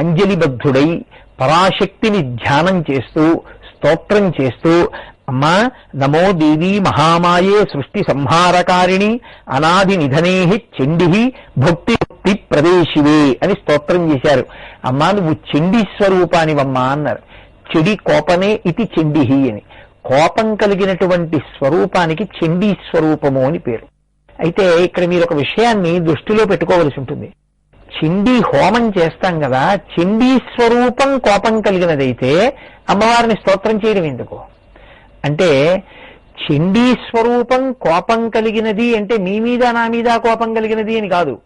అంజలిబద్ధుడై పరాశక్తిని ధ్యానం చేస్తూ స్తోత్రం చేస్తూ అమ్మా నమో దేవీ మహామాయే సృష్టి సంహారకారిణి అనాది నిధనే చండి భక్తి ముక్తి ప్రవేశివే అని స్తోత్రం చేశారు. అమ్మా నువ్వు చెండి స్వరూపానివమ్మా అన్నారు. చెడి కోపమే ఇది చెండిహి అని. కోపం కలిగినటువంటి స్వరూపానికి చండీ స్వరూపము అని పేరు. అయితే ఇక్కడ మీరు ఒక విషయాన్ని దృష్టిలో పెట్టుకోవలసి ఉంటుంది. చిండీ హోమం చేస్తాం కదా చిండి స్వరూపం కోపం కలిగినదైతే అమ్మవారిని స్తోత్రం చేయడం ఎందుకు? అంటే చిండి స్వరూపం కోపం కలిగినది అంటే మీ మీద నా మీద కోపం కలిగినది అని కాదు.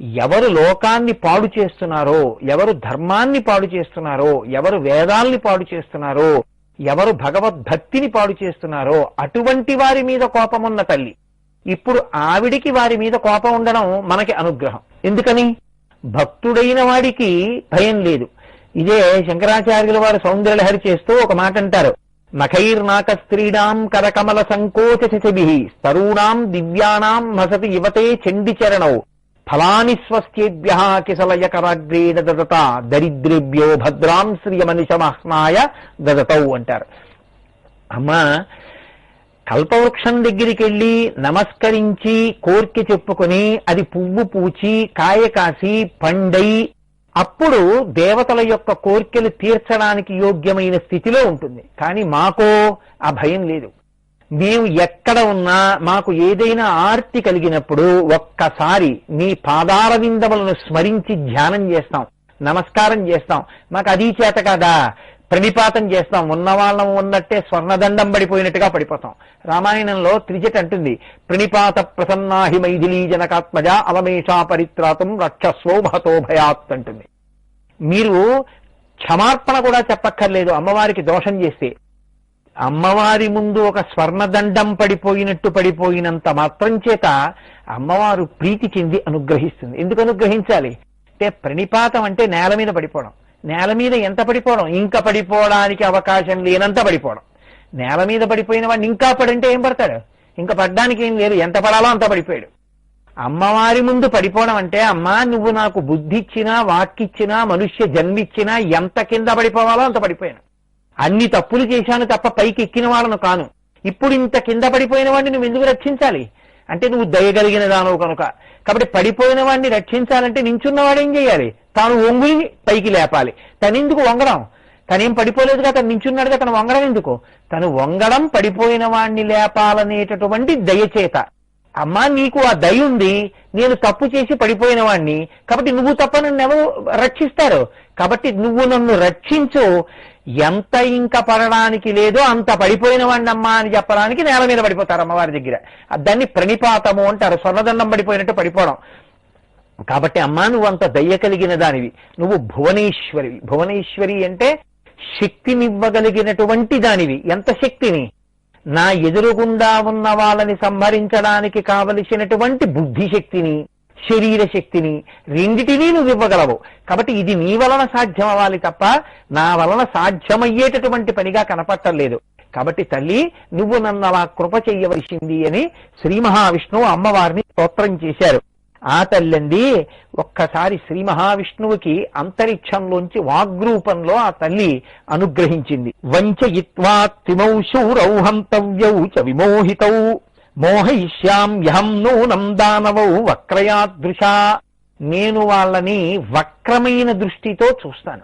ఎవరు లోకాన్ని పాడు చేస్తున్నారో ఎవరు ధర్మాన్ని పాడు చేస్తున్నారో ఎవరు వేదాల్ని పాడు చేస్తున్నారో ఎవరు భగవద్భక్తిని పాడు చేస్తున్నారో అటువంటి వారి మీద కోపం ఉన్న తల్లి. ఇప్పుడు ఆవిడికి వారి మీద కోపం ఉండడం మనకి అనుగ్రహం. ఎందుకని? భక్తుడైన వాడికి భయం లేదు. ఇదే శంకరాచార్యుల వారు సౌందర్యలహరి చేస్తూ ఒక మాట అంటారు. నఖైర్నాక స్త్రీణాం కరకమల సంకోచ శిశిభి తరుణాం దివ్యానాం మసతి యువతే చండి చరణౌ ఫలాని స్వస్యేభ్య కిసలయ కరాగ్రేణ దదత దరిద్రేభ్యో భద్రాం శ్రియమనిషమహ్నాయ దదతౌ అంటారు. అమ్మా కల్పవృక్షం దగ్గరికి వెళ్ళి నమస్కరించి కోర్కె చెప్పుకొని అది పువ్వు పూచి కాయ కాసి పండై అప్పుడు దేవతల యొక్క కోర్కెలు తీర్చడానికి యోగ్యమైన స్థితిలో ఉంటుంది. కానీ మాకో ఆ భయం లేదు. మేము ఎక్కడ ఉన్నా మాకు ఏదైనా ఆర్తి కలిగినప్పుడు ఒక్కసారి మీ పాదార విందములను స్మరించి ధ్యానం చేస్తాం. నమస్కారం చేస్తాం. మాకు అది చేత కదా? ప్రణిపాతం చేస్తాం. ఉన్న వాళ్ళం ఉన్నట్టే స్వర్ణదండం పడిపోయినట్టుగా పడిపోతాం. రామాయణంలో త్రిజట అంటుంది. ప్రణిపాత ప్రసన్నాహి మైథిలీ జనకాత్మజ అవమేషా పరిత్రాతం రక్షస్వో మహతో భయాత్ అంటుంది. మీరు క్షమార్పణ కూడా చెప్పక్కర్లేదు. అమ్మవారికి దోషం చేస్తే. అమ్మవారి ముందు ఒక స్వర్ణదండం పడిపోయినట్టు పడిపోయినంత మాత్రం చేత అమ్మవారు ప్రీతి చెంది అనుగ్రహిస్తుంది. ఎందుకు అనుగ్రహించాలి? అంటే ప్రణిపాతం అంటే నేల మీద పడిపోవడం. నేల మీద ఎంత పడిపోవడం? ఇంకా పడిపోవడానికి అవకాశం లేనంత పడిపోవడం. నేల మీద పడిపోయిన వాడిని ఇంకా పడంటే ఏం పడతాడు? ఇంకా పడ్డానికి ఏం లేదు. ఎంత పడాలో అంత పడిపోయాడు. అమ్మవారి ముందు పడిపోవడం అంటే అమ్మా నువ్వు నాకు బుద్ధిచ్చినా వాక్కిచ్చినా మనుష్య జన్మిచ్చినా ఎంత కింద పడిపోవాలో అంత పడిపోయాను. అన్ని తప్పులు చేశాను తప్ప పైకి ఎక్కిన వాళ్ళను కాను. ఇప్పుడు ఇంత కింద పడిపోయిన వాడిని నువ్వు ఎందుకు రక్షించాలి? అంటే నువ్వు దయగలిగిన దానవు కనుక. కాబట్టి పడిపోయిన వాడిని రక్షించాలంటే నించున్నవాడు ఏం చేయాలి? తాను ఒంగుని పైకి లేపాలి. తనెందుకు వంగడం? తనేం పడిపోలేదుగా తను నించున్నాడుగా తను వంగడం ఎందుకు? తను వంగడం పడిపోయిన వాడిని లేపాలనేటటువంటి దయచేత. అమ్మా నీకు ఆ దయ ఉంది. నేను తప్పు చేసి పడిపోయిన వాడిని. కాబట్టి నువ్వు తప్ప నన్ను ఎవరు రక్షిస్తారు? కాబట్టి నువ్వు నన్ను రక్షించు. ఎంత ఇంకా పడడానికి లేదో అంత పడిపోయిన వాడినమ్మా అని చెప్పడానికి నేల మీద పడిపోతారు అమ్మవారి దగ్గర. దాన్ని ప్రణిపాతము అంటారు. స్వర్ణదండం పడిపోయినట్టు పడిపోవడం. కాబట్టి అమ్మా నువ్వు అంత దయ్య కలిగిన దానివి. నువ్వు భువనేశ్వరి భువనేశ్వరి అంటే శక్తినివ్వగలిగినటువంటి దానివి. ఎంత శక్తిని? నా ఎదురుగుండా ఉన్న వాళ్ళని సంహరించడానికి కావలసినటువంటి బుద్ధి శక్తిని శరీర శక్తిని రెండిటినీ నువ్వు ఇవ్వగలవు కాబట్టి ఇది నీ వలన సాధ్యం అవ్వాలి తప్ప నా వలన సాధ్యమయ్యేటటువంటి పనిగా కనపట్టలేదు కాబట్టి తల్లి నువ్వు నన్ను అలా కృప చెయ్యవలసింది అని శ్రీ మహావిష్ణువు అమ్మవారిని స్తోత్రం చేశారు. ఆ తల్లండి ఒక్కసారి శ్రీ మహావిష్ణువుకి అంతరిక్షంలోంచి వాగ్రూపంలో ఆ తల్లి అనుగ్రహించింది. వంచయిత్వా తిమౌ శూరౌ హంతవ్యౌ చ విమోహితౌ. మోహయిష్యాం నూనం దానవౌ వక్రయాదృశా నేను వాళ్ళని వక్రమైన దృష్టితో చూస్తాను.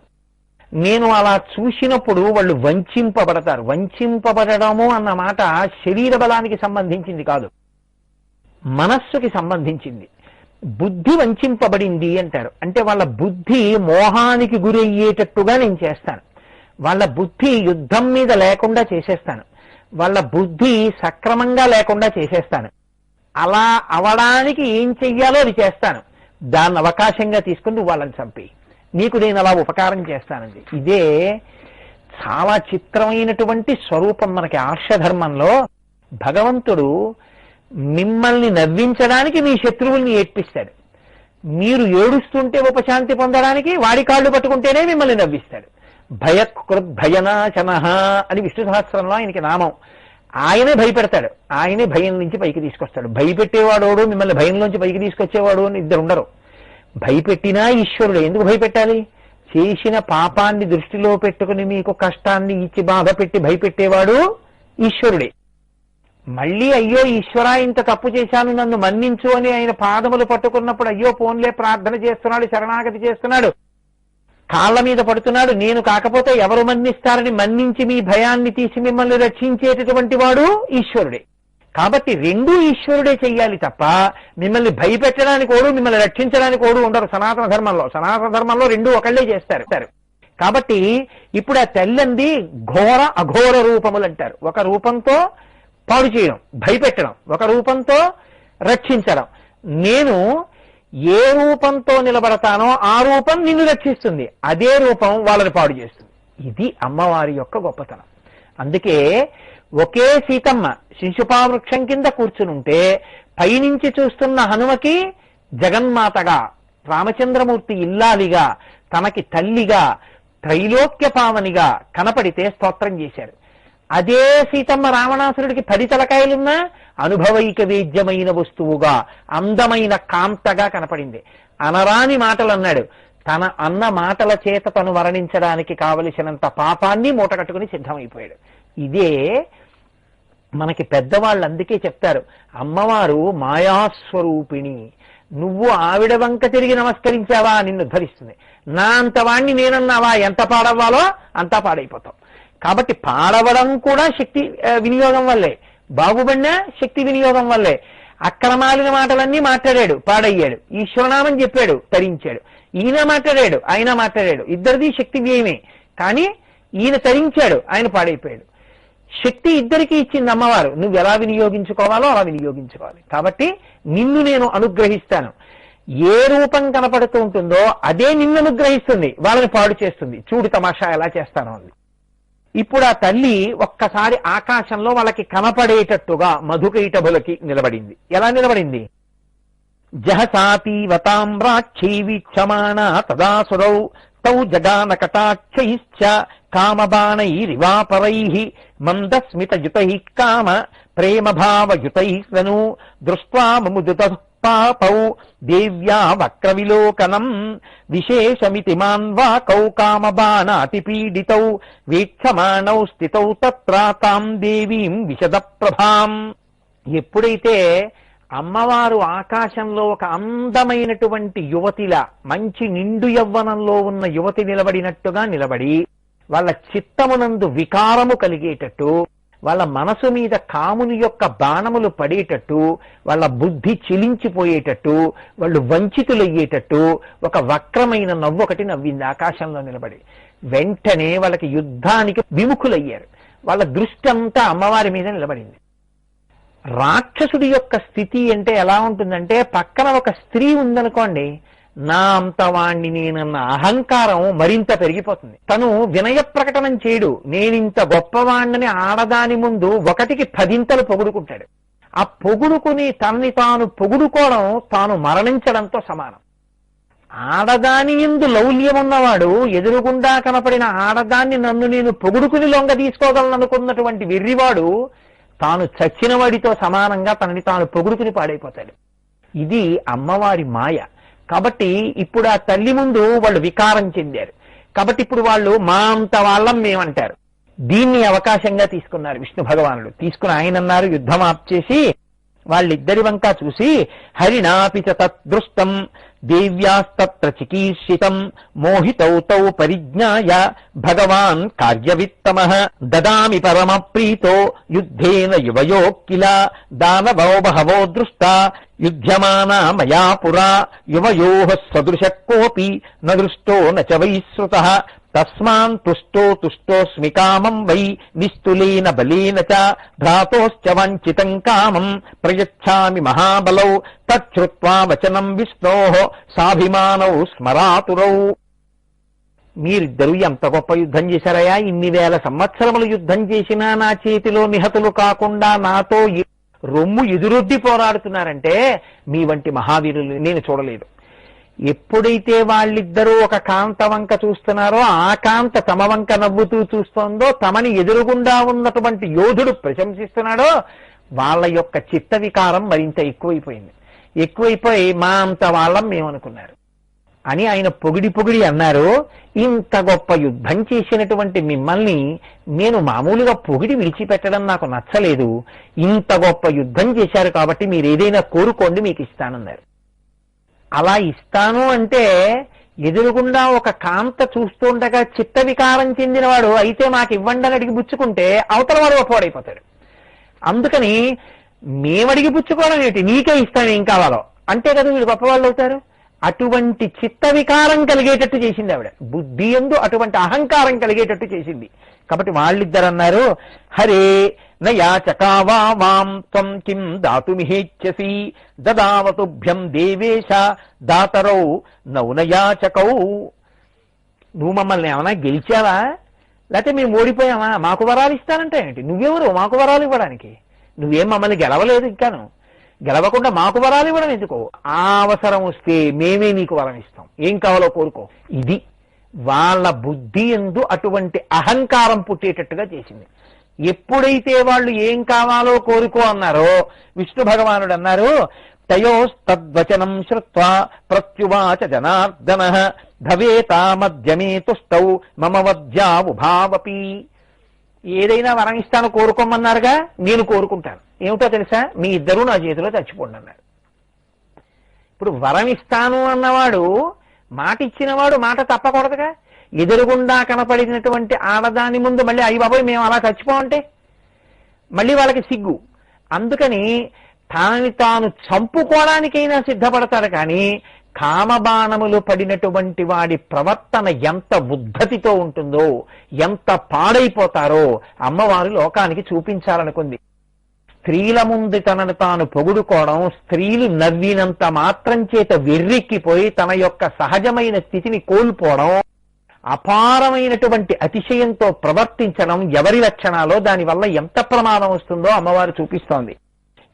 నేను అలా చూసినప్పుడు వాళ్ళు వంచింపబడతారు. వంచింపబడము అన్న మాట శరీర బలానికి సంబంధించింది కాదు. మనస్సుకి సంబంధించింది. బుద్ధి వంచింపబడింది అంటారు. అంటే వాళ్ళ బుద్ధి మోహానికి గురయ్యేటట్టుగా నేను చేస్తాను. వాళ్ళ బుద్ధి యుద్ధం మీద లేకుండా చేసేస్తాను. వాళ్ళ బుద్ధి సక్రమంగా లేకుండా చేసేస్తాను. అలా అవడానికి ఏం చెయ్యాలో అది చేస్తాను. దాన్ని అవకాశంగా తీసుకుని నువ్వు వాళ్ళని చంపి నీకు నేను అలా ఉపకారం చేస్తానండి. ఇదే చాలా చిత్రమైనటువంటి స్వరూపం మనకి ఆర్షధర్మంలో. భగవంతుడు మిమ్మల్ని నవ్వించడానికి మీ శత్రువుల్ని ఏడ్పిస్తాడు. మీరు ఏడుస్తుంటే ఉపశాంతి పొందడానికి వాడి కాళ్ళు పట్టుకుంటేనే మిమ్మల్ని నవ్విస్తాడు. భయకృద్భయనాశన అని విష్ణు సహస్రంలో ఆయనకి నామం. ఆయనే భయపెడతాడు. ఆయనే భయం నుంచి పైకి తీసుకొస్తాడు. భయపెట్టేవాడోడు మిమ్మల్ని భయంలోంచి పైకి తీసుకొచ్చేవాడు అని ఇద్దరు ఉండరు. భయపెట్టినా ఈశ్వరుడు. ఎందుకు భయపెట్టాలి? చేసిన పాపాన్ని దృష్టిలో పెట్టుకుని మీకు కష్టాన్ని ఇచ్చి బాధ పెట్టి భయపెట్టేవాడు ఈశ్వరుడే. మళ్ళీ అయ్యో ఈశ్వరా ఇంత తప్పు చేశాను నన్ను మన్నించు అని ఆయన పాదములు పట్టుకున్నప్పుడు అయ్యో పోన్లే ప్రార్థన చేస్తున్నాడు శరణాగతి చేస్తున్నాడు. కాళ్ళ మీద పడుతున్నాడు నేను కాకపోతే ఎవరు మన్నిస్తారని మన్నించి మీ భయాన్ని తీసి మిమ్మల్ని రక్షించేటటువంటి వాడు ఈశ్వరుడే. కాబట్టి రెండూ ఈశ్వరుడే చెయ్యాలి తప్ప మిమ్మల్ని భయపెట్టడానికి ఓడు మిమ్మల్ని రక్షించడానికి ఓడు ఉండరు సనాతన ధర్మంలో. సనాతన ధర్మంలో రెండూ ఒకళ్ళే చేస్తారు కాబట్టి ఇప్పుడు ఆ తెల్లంది ఘోర అఘోర రూపములు అంటారు ఒక రూపంతో పాడు చేయడం భయపెట్టడం ఒక రూపంతో రక్షించడం. నేను ఏ రూపంతో నిలబడతానో ఆ రూపం నిన్ను రక్షిస్తుంది. అదే రూపం వాళ్ళని పాడు చేస్తుంది. ఇది అమ్మవారి యొక్క గొప్పతనం. అందుకే ఒకే సీతమ్మ శిశుపావృక్షం కింద కూర్చునుంటే పైనుంచి చూస్తున్న హనుమకి జగన్మాతగా రామచంద్రమూర్తి ఇల్లాలిగా తనకి తల్లిగా త్రైలోక్య పావనిగా కనపడితే స్తోత్రం చేశారు. అదే సీతమ్మ రావణాసురుడికి పది తలకాయలున్నా అనుభవైక వేద్యమైన వస్తువుగా అందమైన కాంతగా కనపడింది. అనరాని మాటలు అన్నాడు తన అన్న మాటల చేత తను మరణించడానికి కావలసినంత పాపాన్ని మూటగట్టుకుని సిద్ధమైపోయాడు. ఇదే మనకి పెద్దవాళ్ళు అందుకే చెప్తారు. అమ్మవారు మాయాస్వరూపిణి. నువ్వు ఆవిడ వంక తిరిగి నమస్కరించావా నిన్ను ధరిస్తుంది నా అంత వాణ్ణి నేనన్నావా? ఎంత పాడవ్వాలో అంతా పాడైపోతాం. కాబట్టి పాడవడం కూడా శక్తి వినియోగం వల్లే. బాగుపడినా శక్తి వినియోగం వల్లే. అక్రమాలిన మాటలన్నీ మాట్లాడాడు పాడయ్యాడు. ఈశ్వరనామని చెప్పాడు తరించాడు. ఈయన మాట్లాడాడు ఆయన మాట్లాడాడు. ఇద్దరిది శక్తి వ్యయమే. కానీ ఈయన తరించాడు ఆయన పాడైపోయాడు. శక్తి ఇద్దరికి ఇచ్చింది అమ్మవారు. నువ్వు ఎలా వినియోగించుకోవాలో అలా వినియోగించుకోవాలి. కాబట్టి నిన్ను నేను అనుగ్రహిస్తాను. ఏ రూపం కనపడుతూ ఉంటుందో అదే నిన్ను అనుగ్రహిస్తుంది. వాళ్ళని పాడు చేస్తుంది. చూడు తమాషా ఎలా చేస్తానో అంది ఇప్పుడు ఆ తల్లి ఒక్కసారి ఆకాశంలో వాళ్ళకి కనపడేటట్టుగా మధుకైటభులకి నిలబడింది. ఎలా నిలబడింది? జహసాతీవతామ్రాక్షీ వీక్షమాణ తదాసురౌ తౌ జగాన కటాక్షైశ్చ కామబాణైరివాపరై మందస్మితయుతై కామ ప్రేమభావయుతైస్వను దృష్ట్వా మముదుత పాపౌ దేవ్యా వక్రవిలోకనం విశేషమితి మాన్వాకౌ కామబాణాతిపీడితౌ వీక్షమాణౌ స్థితౌ తాం దేవీం విశద ప్రభాం. ఎప్పుడైతే అమ్మవారు ఆకాశంలో ఒక అందమైనటువంటి యువతిలా మంచి నిండు యవ్వనంలో ఉన్న యువతి నిలబడినట్టుగా నిలబడి వాళ్ళ చిత్తమునందు వికారము కలిగేటట్టు వాళ్ళ మనసు మీద కాముని యొక్క బాణములు పడేటట్టు వాళ్ళ బుద్ధి చిలించిపోయేటట్టు వాళ్ళు వంచితులయ్యేటట్టు ఒక వక్రమైన నవ్వు ఒకటి నవ్వింది ఆకాశంలో నిలబడి. వెంటనే వాళ్ళకి యుద్ధానికి విముఖులయ్యారు. వాళ్ళ దృష్టి అంతా అమ్మవారి మీద నిలబడింది. రాక్షసుడి యొక్క స్థితి అంటే ఎలా ఉంటుందంటే పక్కన ఒక స్త్రీ ఉందనుకోండి నా అంత వాణ్ణి నేనన్న అహంకారం మరింత పెరిగిపోతుంది. తను వినయ ప్రకటనం చేయడు. నేనింత గొప్పవాణ్ణని ఆడదాని ముందు ఒకటికి పదింతలు పొగుడుకుంటాడు. ఆ పొగుడుకుని తనని తాను పొగుడుకోవడం తాను మరణించడంతో సమానం. ఆడదాని ఎందు లౌల్యం ఉన్నవాడు ఎదురుగుండా కనపడిన ఆడదాన్ని నన్ను నేను పొగుడుకుని లొంగ తీసుకోగలను అనుకున్నటువంటి వెర్రివాడు తాను చచ్చిన వాడితో సమానంగా తనని తాను పొగుడుకుని పాడైపోతాడు. ఇది అమ్మవారి మాయ. కాబట్టి ఇప్పుడు ఆ తల్లి ముందు వాళ్ళు వికారం చెందారు. కాబట్టి ఇప్పుడు వాళ్ళు మా అంత వాళ్ళం మేమంటారు. దీన్ని అవకాశంగా తీసుకున్నారు విష్ణు భగవానుడు. తీసుకుని ఆయన అన్నారు యుద్ధం ఆప్ చేసి వాళ్ళిద్దరి వంక చూసి హరిణాపి చ తద్దృష్టం దేవ్యాస్తత్ర చికీర్షితం మోహితౌ తౌ పరిజ్ఞాయ భగవాన్ కార్యవిత్తమ. దదామి పరమ ప్రీతో యుద్ధేన యువయో కిల దానవో బహవో దృష్ట యుధ్యమానా మయా పురా యువయో సదృశ కోపి న దృష్టో న చ వైశ్రుత. తస్మాన్ తుష్టో తుష్టోస్మి కామం వై నిస్తులీన బలీన చ భ్రాతోశ్చ వంచితం కామం ప్రయచ్ఛామి మహాబలౌ తచ్చుత్వా వచనం విష్ణో సాభిమానౌ స్మరాతురౌ. మీరిద్దరూ ఎంత గొప్ప యుద్ధం చేశారయా ఇన్ని వేల సంవత్సరములు యుద్ధం చేసినా నా చేతిలో నిహతులు కాకుండా నాతో రొమ్ము ఎదురొద్ది పోరాడుతున్నారంటే మీ వంటి మహావీరులు నేను చూడలేదు. ఎప్పుడైతే వాళ్ళిద్దరూ ఒక కాంత వంక చూస్తున్నారో ఆ కాంత తమ వంక నవ్వుతూ చూస్తోందో తమని ఎదురుగుండా ఉన్నటువంటి యోధుడు ప్రశంసిస్తున్నాడో వాళ్ళ యొక్క చిత్త వికారం మరింత ఎక్కువైపోయింది. ఎక్కువైపోయి మా అంత వాళ్ళం మేమనుకున్నారు. అని ఆయన పొగిడి పొగిడి అన్నారు ఇంత గొప్ప యుద్ధం చేసినటువంటి మిమ్మల్ని నేను మామూలుగా పొగిడి విడిచిపెట్టడం నాకు నచ్చలేదు. ఇంత గొప్ప యుద్ధం చేశారు కాబట్టి మీరు ఏదైనా కోరుకోండి మీకు ఇస్తానన్నారు. అలా ఇస్తాను అంటే ఎదురుగుండా ఒక కాంత చూస్తుండగా చిత్త వికారం చెందినవాడు అయితే మాకు ఇవ్వండి అని అడిగి పుచ్చుకుంటే అవతల వాడు ఒప్పవాడైపోతాడు. అందుకని మేమడిగి పుచ్చుకోవడం ఏంటి? నీకే ఇస్తాను ఏం కావాలో. అంటే కదా వీళ్ళు గొప్పవాళ్ళు అవుతారు? అటువంటి చిత్త వికారం కలిగేటట్టు చేసింది ఆవిడ. బుద్ధి ఎందు అటువంటి అహంకారం కలిగేటట్టు చేసింది. కాబట్టి వాళ్ళిద్దరు అన్నారు హరే నయాచకావా వాం త్వం కిం దాతుమిహేచ్ఛసి దదావతుభ్యం దేవేశ దాతరౌ నౌనయాచకౌ నువ్వు మమ్మల్ని ఏమైనా గెలిచావా? లేకపోతే మేము ఓడిపోయామా? మాకు వరాలు ఇస్తానంటే ఏంటి? నువ్వెవరు? మాకు వరాలు ఇవ్వడానికి. నువ్వేం మమ్మల్ని గెలవలేదు ఇంకాను. గెలవకుండా మాకు వరాలు ఇవ్వడం ఎందుకో? ఆ అవసరం వస్తే మేమే నీకు వరం ఇస్తాం. ఏం కావాలో కోరుకో. ఇది వాళ్ళ బుద్ధి ఎందు అటువంటి అహంకారం పుట్టేటట్టుగా చేసింది. ఎప్పుడైతే వాళ్ళు ఏం కావాలో కోరుకో అన్నారో విష్ణు భగవానుడు అన్నారు తయోస్తద్వచనం శ్రుత్వా ప్రత్యువాచ జనార్దన భవేతా మధ్యమే తుష్టౌ మమ వద్యావుభావపి ఏదైనా వరం ఇస్తాను కోరుకోమన్నారుగా నేను కోరుకుంటాను. ఏమిటో తెలుసా? మీ ఇద్దరూ నా చేతిలో చచ్చిపోండి అన్నారు. ఇప్పుడు వరం ఇస్తాను అన్నవాడు మాట ఇచ్చినవాడు మాట తప్పకూడదుగా? ఎదురుగుండా కనపడినటువంటి ఆడదాని ముందు మళ్ళీ అయ్యి బాబోయ్ మేము అలా చచ్చిపోమంటే మళ్ళీ వాళ్ళకి సిగ్గు. అందుకని తనని తాను చంపుకోవడానికైనా సిద్ధపడతాడు కానీ కామబాణములు పడినటువంటి వాడి ప్రవర్తన ఎంత ఉద్ధతితో ఉంటుందో ఎంత పాడైపోతారో అమ్మవారు లోకానికి చూపించాలనుకుంది. స్త్రీల ముందు తనను తాను పొగుడుకోవడం స్త్రీలు నవ్వినంత మాత్రం చేత వెర్రెక్కిపోయి తన యొక్క సహజమైన స్థితిని కోల్పోవడం అపారమైనటువంటి అతిశయంతో ప్రవర్తించడం ఎవరి లక్షణాలో దానివల్ల ఎంత ప్రమాదం వస్తుందో అమ్మవారు చూపిస్తోంది.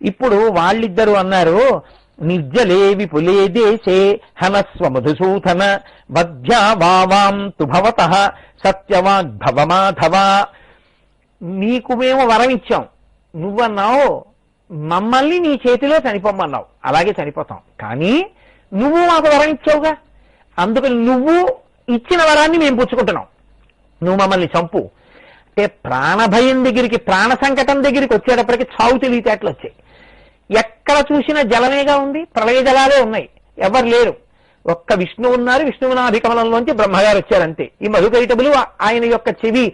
ఇప్పుడు వాళ్ళిద్దరూ అన్నారు నిర్జలేవి పులేదేశే హనస్వ మధుసూధన వధ్యా వావాం తుభవత సత్యవాగ్భవ నీకు మేము వరం ఇచ్చాం. నువ్వన్నావు మమ్మల్ని నీ చేతిలో చనిపోమన్నావు అలాగే చనిపోతాం. కానీ నువ్వు మాకు వరం ఇచ్చావుగా. అందుకని నువ్వు ఇచ్చిన వరాన్ని మేము పుచ్చుకుంటున్నాం. నువ్వు మమ్మల్ని చంపు. అంటే ప్రాణభయం దగ్గరికి ప్రాణ సంకటం దగ్గరికి వచ్చేటప్పటికి చావు తెలివితేటలు వచ్చాయి. ఎక్కడ చూసినా జలమేగా ఉంది ప్రళయ జలాలే ఉన్నాయి. ఎవరు లేరు. ఒక్క విష్ణు ఉన్నారు విష్ణువునాభికమలంలోంచి బ్రహ్మగారు వచ్చారంతే. ఈ మధుకైటబులు ఆయన యొక్క చెవి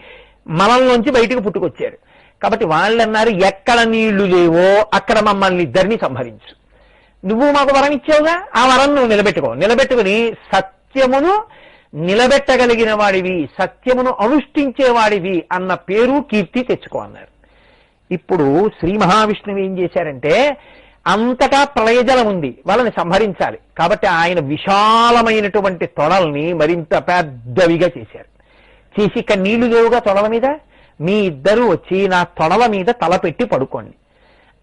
మలంలోంచి బయటకు పుట్టుకొచ్చారు. కాబట్టి వాళ్ళు అన్నారు ఎక్కడ నీళ్ళు లేవో అక్కడ మమ్మల్ని ఇద్దరిని సంహరించు. నువ్వు మాకు వరం ఇచ్చావుగా? ఆ వరం నువ్వు నిలబెట్టుకో. నిలబెట్టుకుని సత్యమును నిలబెట్టగలిగిన వాడివి సత్యమును అనుష్ఠించేవాడివి అన్న పేరు కీర్తి తెచ్చుకో అన్నారు. ఇప్పుడు శ్రీ మహావిష్ణువు ఏం చేశారంటే అంతటా ప్రళయజలం ఉంది వాళ్ళని సంహరించాలి. కాబట్టి ఆయన విశాలమైనటువంటి తొడల్ని మరింత పెద్దవిగా చేశారు. చేసి ఇక్కడ నీళ్ళు లేవుగా తొడల మీద? మీ ఇద్దరు వచ్చి నా తొడల మీద తల పెట్టి పడుకోండి.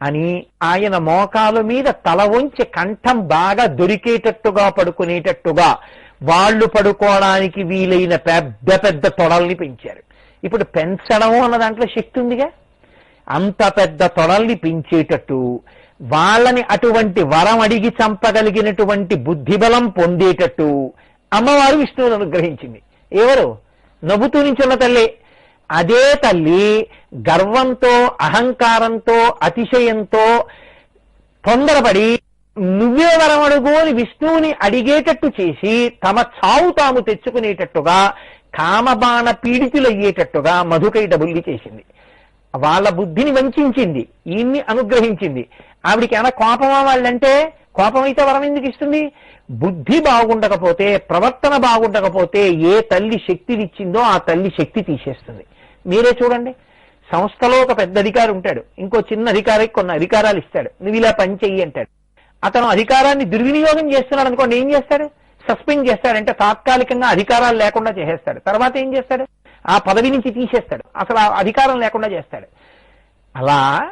అని ఆయన మోకాలు మీద తల వంచి కంఠం బాగా దొరికేటట్టుగా పడుకునేటట్టుగా వాళ్ళు పడుకోవడానికి వీలైన పెద్ద పెద్ద తొడల్ని పెంచారు. ఇప్పుడు పెంచడం అన్న దాంట్లో శక్తి ఉందిగా? అంత పెద్ద తొడల్ని పెంచేటట్టు వాళ్ళని అటువంటి వరం అడిగి చంపగలిగినటువంటి బుద్ధిబలం పొందేటట్టు అమ్మవారు విష్ణువుని అనుగ్రహించింది. ఎవరు? నవ్వుతూ నించున్న తల్లి. అదే తల్లి గర్వంతో అహంకారంతో అతిశయంతో తొందరపడి నువ్వే వరమడుగోని అని విష్ణువుని అడిగేటట్టు చేసి తమ చావు తాము తెచ్చుకునేటట్టుగా కామబాణ పీడితులయ్యేటట్టుగా మధుకై బుల్లి చేసింది. వాళ్ళ బుద్ధిని వంచింది ఈయన్ని అనుగ్రహించింది. ఆవిడికి ఏమైనా కోపమా వాళ్ళంటే కోపం అయితే వరం ఎందుకు ఇస్తుంది? బుద్ధి బాగుండకపోతే ప్రవర్తన బాగుండకపోతే ఏ తల్లి శక్తినిచ్చిందో ఆ తల్లి శక్తి తీసేస్తుంది. మీరే చూడండి. సంస్థలో ఒక పెద్ద అధికారి ఉంటాడు. ఇంకో చిన్న అధికారికి కొన్ని అధికారాలు ఇస్తాడు. నువ్వు ఇలా పని చెయ్యి అంటాడు. అతను అధికారాన్ని దుర్వినియోగం చేస్తున్నాడు అనుకోండి ఏం చేస్తాడు? సస్పెండ్ చేస్తాడంటే తాత్కాలికంగా అధికారాలు లేకుండా చేసేస్తాడు. తర్వాత ఏం చేస్తాడు? ఆ పదవి నుంచి తీసేస్తాడు. అసలు ఆ అధికారం లేకుండా చేస్తాడు. అలా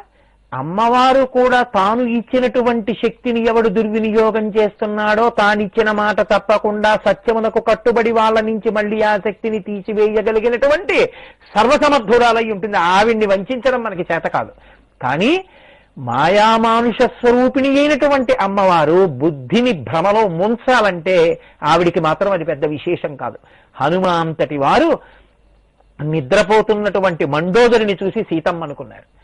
అమ్మవారు కూడా తాను ఇచ్చినటువంటి శక్తిని ఎవడు దుర్వినియోగం చేస్తున్నాడో తానిచ్చిన మాట తప్పకుండా సత్యమునకు కట్టుబడి వాళ్ళ నుంచి మళ్ళీ ఆ శక్తిని తీసివేయగలిగినటువంటి సర్వసమర్థురాలై ఉంటుంది. ఆవిడ్ని వంచడం మనకి చేత కాదు. కానీ మాయామానుష స్వరూపిణి అయినటువంటి అమ్మవారు బుద్ధిని భ్రమలో ముంచాలంటే ఆవిడికి మాత్రం అది పెద్ద విశేషం కాదు. హనుమాంతటి వారు నిద్రపోతున్నటువంటి మండోదరిని చూసి సీతమ్మ అనుకున్నారు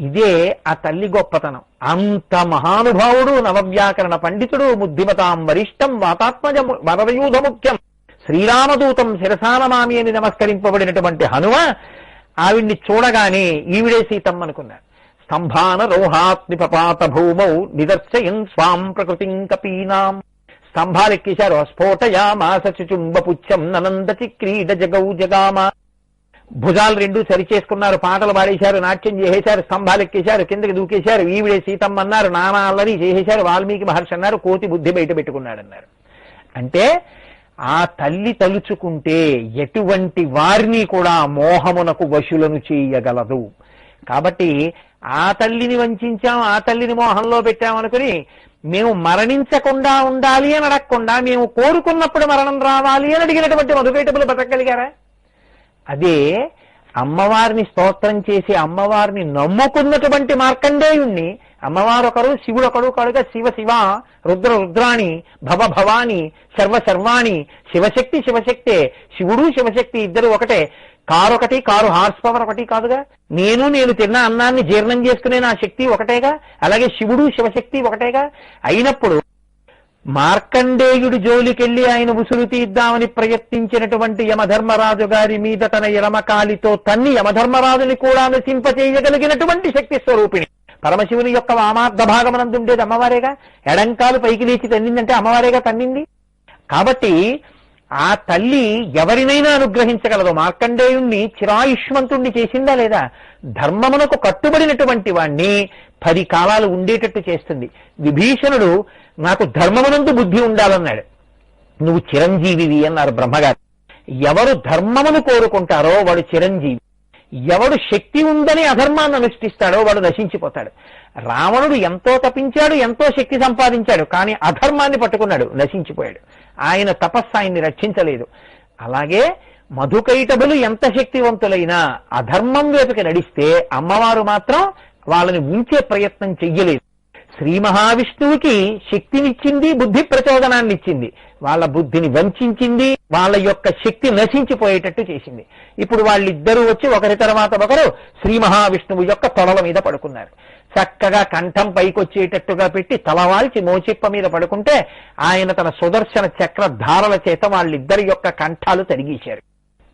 ఇదే ఆ తల్లి గొప్పతనం. అంత మహానుభావుడు నవవ్యాకరణ పండితుడు బుద్ధిమతాం వరిష్టం వాతాత్మజ వరయూధ ముఖ్యం శ్రీరామదూతం శిరసానమామి అని నమస్కరింపబడినటువంటి హనుమ ఆవిడ్ని చూడగానే ఈవిడే సీతమ్మ అనుకున్నారు స్తంభాన రోహాత్నిపపాత భూమౌ నిదర్శయన్ స్వాం ప్రకృతిం కపీనాం. స్తంభాలు ఎక్కేశారు స్ఫోటయామాస చుచుంబ పుచ్చం ననందతి క్రీడ జగౌ జగామ. భుజాలు రెండు సరిచేసుకున్నారు పాటలు పాడేశారు నాట్యం చేసేశారు స్తంభాలు ఎక్కేశారు కిందకి దూకేశారు ఈవిడే సీతమ్మ అన్నారు నానా అల్లరి చేసేశారు వాల్మీకి మహర్షి అన్నారు కోతి బుద్ధి బయట పెట్టుకున్నాడన్నారు. అంటే ఆ తల్లి తలుచుకుంటే ఎటువంటి వారిని కూడా మోహమునకు వశులను చేయగలదు. కాబట్టి ఆ తల్లిని వంచాం ఆ తల్లిని మోహంలో పెట్టామనుకుని మేము మరణించకుండా ఉండాలి అని అడగకుండా మేము కోరుకున్నప్పుడు మరణం రావాలి అని అడిగినటువంటి మధుపేటపులు బతకగలిగారా? అదే అమ్మవారిని స్తోత్రం చేసి అమ్మవారిని నమ్ముకున్నటువంటి మార్కండేయుణ్ణి అమ్మవారు ఒకరు శివుడు ఒకడు కడుగా శివ శివ రుద్ర రుద్రాణి భవ భవాని సర్వ సర్వాణి శివశక్తి శివశక్తే శివుడు శివశక్తి ఇద్దరు ఒకటే. కారు ఒకటి కారు హార్స్ పవర్ ఒకటి కాదుగా. నేను నేను తిన్న అన్నాన్ని జీర్ణం చేసుకునే నా శక్తి ఒకటేగా. అలాగే శివుడు శివశక్తి ఒకటేగా. అయినప్పుడు మార్కండేయుడి జోలికెళ్ళి ఆయన ఉసురు తీద్దామని ప్రయత్నించినటువంటి యమధర్మరాజు గారి మీద తన ఎడమకాలితో తన్ని యమధర్మరాజుని కూడా నశింపచేయగలిగినటువంటి శక్తి స్వరూపిణి. పరమశివుని యొక్క వామార్థ భాగమనందుండేది అమ్మవారేగా? ఎడంకాలు పైకి లేచి తన్నిందంటే అమ్మవారేగా తన్నింది? కాబట్టి ఆ తల్లి ఎవరినైనా అనుగ్రహించగలదు. మార్కండేయుణ్ణి చిరాయుష్మంతుణ్ణి చేసిందా లేదా? ధర్మమునకు కట్టుబడినటువంటి వాణ్ణి పది కాలాలు ఉండేటట్టు చేస్తుంది. విభీషణుడు నాకు ధర్మమునందు బుద్ధి ఉండాలన్నాడు. నువ్వు చిరంజీవివి అన్నారు బ్రహ్మగారు. ఎవరు ధర్మమును కోరుకుంటారో వాడు చిరంజీవి. ఎవడు శక్తి ఉందని అధర్మాన్ని అనుష్ఠిస్తాడో వాడు నశించిపోతాడు. రావణుడు ఎంతో తపించాడు ఎంతో శక్తి సంపాదించాడు కానీ అధర్మాన్ని పట్టుకున్నాడు నశించిపోయాడు. ఆయన తపస్సు ఆయన్ని రక్షించలేదు. అలాగే మధుకైటబులు ఎంత శక్తివంతులైనా అధర్మం వైపుకి నడిస్తే అమ్మవారు మాత్రం వాళ్ళని ఉంచే ప్రయత్నం చెయ్యలేదు. శ్రీ మహావిష్ణువుకి శక్తినిచ్చింది బుద్ధి ప్రచోదనాన్ని ఇచ్చింది వాళ్ళ బుద్ధిని వంచింది వాళ్ళ యొక్క శక్తి నశించిపోయేటట్టు చేసింది. ఇప్పుడు వాళ్ళిద్దరూ వచ్చి ఒకరి తర్వాత ఒకరు శ్రీ మహావిష్ణువు యొక్క తొడల మీద పడుకున్నారు. చక్కగా కంఠం పైకొచ్చేటట్టుగా పెట్టి తలవాల్చి మోచిప్ప మీద పడుకుంటే ఆయన తన సుదర్శన చక్ర ధారల చేత వాళ్ళిద్దరి యొక్క కంఠాలు తరిగేశారు.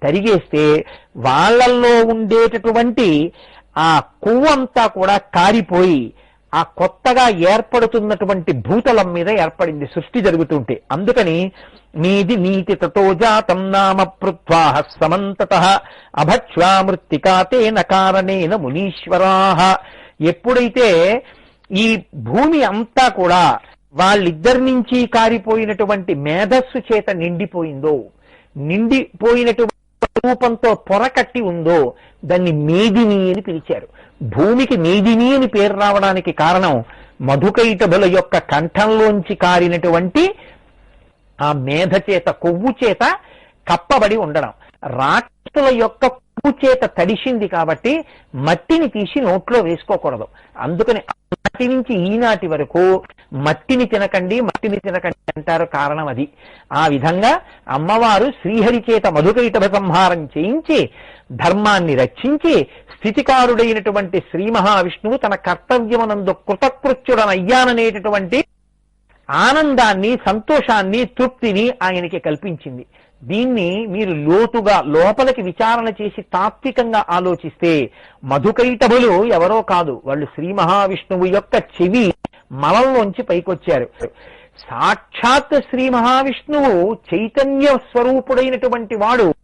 తరిగేస్తే వాళ్ళల్లో ఉండేటటువంటి ఆ కొవ్వంతా కూడా కారిపోయి ఆ కొత్తగా ఏర్పడుతున్నటువంటి భూతలం మీద ఏర్పడింది సృష్టి జరుగుతుంటే. అందుకని నీది నీతి తతో జాతం నామ పృథ్వాహ సమంతత అభక్ష్వా మృత్తికాతేన కారణేన మునీశ్వరాహ ఎప్పుడైతే ఈ భూమి అంతా కూడా వాళ్ళిద్దరి నుంచి కారిపోయినటువంటి మేధస్సు చేత నిండిపోయిందో నిండిపోయినటువంటి రూపంతో పొరకట్టి ఉందో దాన్ని మేదిని అని పిలిచారు. భూమికి మేదిని అని పేరు రావడానికి కారణం మధుకైటబుల యొక్క కంఠంలోంచి కారినటువంటి ఆ మేధ చేత కొవ్వు చేత కప్పబడి ఉండడం. రాక్షసుల యొక్క కొవ్వు చేత తడిసింది కాబట్టి మట్టిని తీసి నోట్లో వేసుకోకూడదు. అందుకని నాటి నుంచి ఈనాటి వరకు మట్టిని తినకండి మట్టిని తినకండి అంటారు కారణం అది. ఆ విధంగా అమ్మవారు శ్రీహరి చేత మధుకైటభ సంహారం చేయించి ధర్మాన్ని రక్షించి స్థితికారుడైనటువంటి శ్రీ మహావిష్ణువు తన కర్తవ్యమనందు కృతకృత్యుడనయ్యాననేటటువంటి ఆనందాన్ని సంతోషాన్ని తృప్తిని ఆయనకి కల్పించింది. దీన్ని మీరు లోతుగా లోపలికి విచారణ చేసి తాత్వికంగా ఆలోచిస్తే మధుకైటభులు ఎవరో కాదు. వాళ్ళు శ్రీ మహావిష్ణువు యొక్క చెవి మలంలోంచి పైకొచ్చారు. సాక్షాత్ శ్రీ మహావిష్ణువు చైతన్య స్వరూపుడైనటువంటి వాడు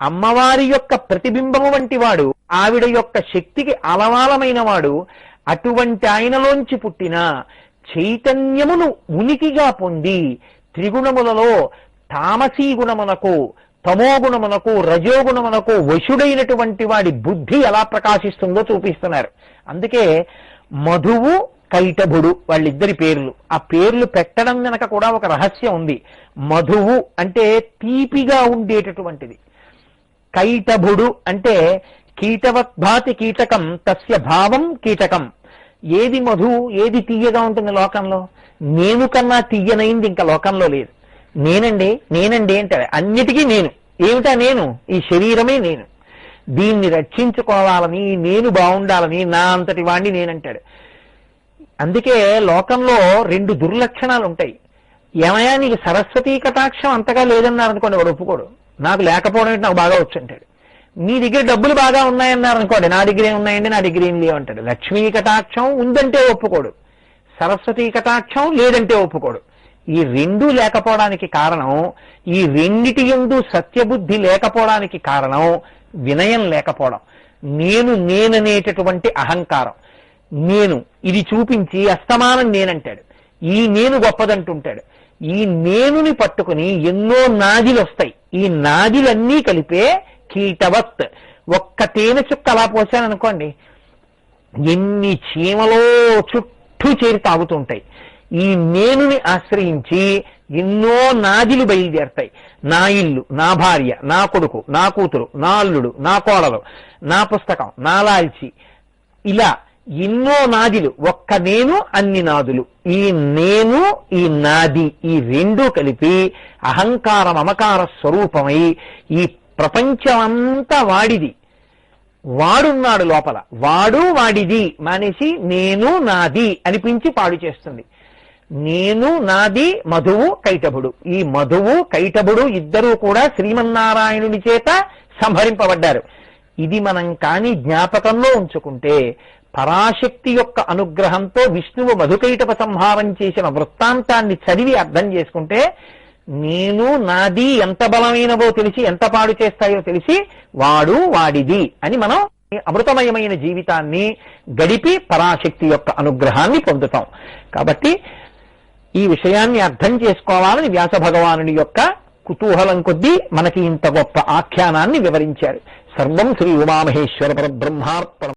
అమ్మవారి యొక్క ప్రతిబింబము వంటి వాడు ఆవిడ యొక్క శక్తికి అలవాలమైన వాడు అటువంటి ఆయనలోంచి పుట్టిన చైతన్యమును ఉనికిగా పొంది త్రిగుణములలో తామసీ గుణమునకు తమోగుణమునకు రజోగుణమునకు వశుడైనటువంటి వాడి బుద్ధి ఎలా ప్రకాశిస్తుందో చూపిస్తున్నారు. అందుకే మధువు కైటభుడు వాళ్ళిద్దరి పేర్లు. ఆ పేర్లు పెట్టడం వెనక కూడా ఒక రహస్యం ఉంది. మధువు అంటే తీపిగా ఉండేటటువంటిది. కైటభుడు అంటే కీటవద్భాతి కీటకం తస్య భావం కీటకం. ఏది మధు ఏది తీయగా ఉంటుంది లోకంలో? నేను కన్నా తీయనైంది ఇంకా లోకంలో లేదు. నేనండి నేనండి అంటాడు అన్నిటికీ నేను. ఏమిటా నేను? ఈ శరీరమే నేను. దీన్ని రక్షించుకోవాలని నేను బాగుండాలని నా అంతటి వాణ్ణి నేనంటాడు అందుకే లోకంలో రెండు దుర్లక్షణాలు ఉంటాయి ఏమయ్యా నీకు సరస్వతీ కటాక్షం అంతగా లేదన్నారు అనుకోండి వాడు ఒప్పుకోడు. నాకు లేకపోవడం ఏంటి నాకు బాగా వచ్చు అంటాడు. మీ దగ్గర డబ్బులు బాగా ఉన్నాయన్నారు అనుకోండి నా దగ్గర ఏం ఉన్నాయండి నా దగ్గర ఏం లేవు అంటాడు. లక్ష్మీ కటాక్షం ఉందంటే ఒప్పుకోడు. సరస్వతీ కటాక్షం లేదంటే ఒప్పుకోడు. ఈ రెండూ లేకపోవడానికి కారణం ఈ రెండిటి ఎందు సత్యబుద్ధి లేకపోవడానికి కారణం వినయం లేకపోవడం. నేను నేననేటటువంటి అహంకారం. నేను. ఇది చూపించి అస్తమానం నేనంటాడు. ఈ నేను గొప్పదంటుంటాడు. ఈ నేనుని పట్టుకుని ఎన్నో నాదిలు వస్తాయి ఈ నాదిలన్నీ కలిపే కీటవత్. ఒక్క తేనె చుక్క అలా పోసాననుకోండి ఎన్ని చీమలో చుట్టూ చేరి తాగుతుంటాయి. ఈ నేనుని ఆశ్రయించి ఎన్నో నాదిలు బయలుదేరతాయి. నా ఇల్లు నా భార్య నా కొడుకు నా కూతురు నా అల్లుడు నా కోడలు నా పుస్తకం నా లాల్చి. ఇలా ఎన్నో నాదిలు. ఒక్క నేను అన్ని నాదులు. ఈ నేను ఈ నాది ఈ రెండూ కలిపి అహంకార మమకార స్వరూపమై ఈ ప్రపంచమంతా వాడిది. వాడున్నాడు లోపల. వాడు వాడిది. మానేసి నేను నాది అనిపించి పాడు చేస్తుంది. నేను నాది మధువు కైటభుడు ఈ మధువు కైటభుడు ఇద్దరూ కూడా శ్రీమన్నారాయణుని చేత సంహరింపబడ్డారు. ఇది మనం కాని జ్ఞాపకంలో ఉంచుకుంటే పరాశక్తి యొక్క అనుగ్రహంతో విష్ణువు మధుకైటప సంహారం చేసిన వృత్తాంతాన్ని చదివి అర్థం చేసుకుంటే నేను నాది ఎంత బలమైనవో తెలిసి ఎంత పాడు చేస్తాయో తెలిసి వాడు వాడిది అని మనం అమృతమయమైన జీవితాన్ని గడిపి పరాశక్తి యొక్క అనుగ్రహాన్ని పొందుతాం. కాబట్టి ఈ విషయాన్ని అర్థం చేసుకోవాలని వ్యాస భగవానుని యొక్క కుతూహలం కొద్దీ మనకి ఇంత గొప్ప ఆఖ్యానాన్ని వివరించారు. సర్వం శ్రీ ఉమామహేశ్వర పరబ్రహ్మార్పణ.